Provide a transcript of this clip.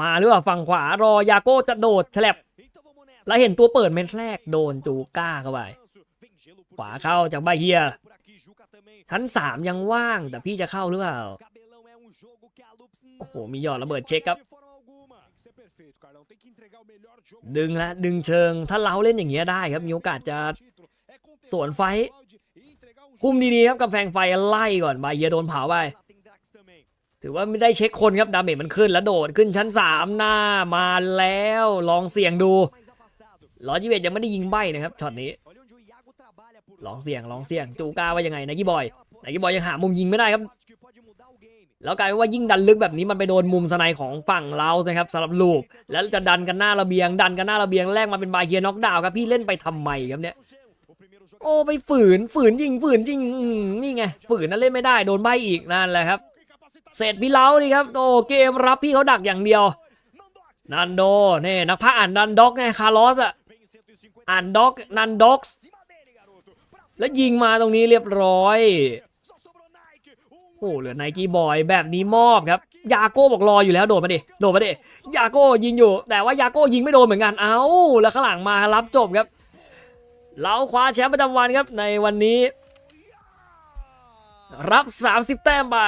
มาหรือเปล่าฝั่งขวารอยาโก้จะโดดฉลับแล้วเห็นตัวเปิดเม็ดแรกโดนจูก้าเข้าไปขวาเข้าจากใบเฮียชั้นสามยังว่างแต่พี่จะเข้าหรือเปล่าโอ้โหมีหยอดระเบิดเช็คครับ ดึงละดึงเชิงถ้าเราเล่นอย่างเงี้ยได้ครับมีโอกาสจะสวนไฟท์คุมดีๆครับกำแพงไฟไล่ก่อนใบเฮียโดนเผาไป ถือว่าไม่ได้เช็คคนครับดาเมจมันขึ้นแล้วโดดขึ้นชั้นสามหน้ามาแล้วลองเสี่ยงดูร้อยยี่สิบยังไม่ได้ยิงใบนะครับช็อตนี้ ลองเสี่ยงลองเสี่ยงจูกาว่ายังไงไนกี้บอยไนกี้บอยยังหามุมยิงไม่ได้ครับ แล้วกลายเป็นว่ายิ่งดันลึกแบบนี้มันไปโดนมุมสไนของฝั่งเรานะครับสำหรับลูกแล้วจะดันกันหน้าระเบียง ดันกันหน้าระเบียงแรกมาเป็นบายเฮียน็อกดาวครับพี่เล่นไปทำไมครับเนี่ยโอ้ไปฝืนฝืนจริงฝืนจริงนี่ไงฝืนนั่นเล่นไม่ได้โดนใบอีกนั่นแหละครับ เสร็จพี่เล้านี่ครับโอ้เกมรับพี่เขาดักอย่างเดียวนันโดนี่นักพากย์อ่านนันด็อกไงคาร์ลอสอะอ่านด็อกนันด็อกส์แล้วยิงมาตรงนี้เรียบร้อยโอ้เหลือไนกี้บอยแบบนี้มอบครับ ยาโก้บอกรออยู่แล้วโดดมาดิโดดมาดิยาโก้ยิงอยู่ แต่ว่ายาโก้ยิงไม่โดนเหมือนกันเอ้า แล้วข้างหลังมารับจบครับ เราคว้าแชมป์ประจำวันครับในวันนี้ รับ 30 แต้มไป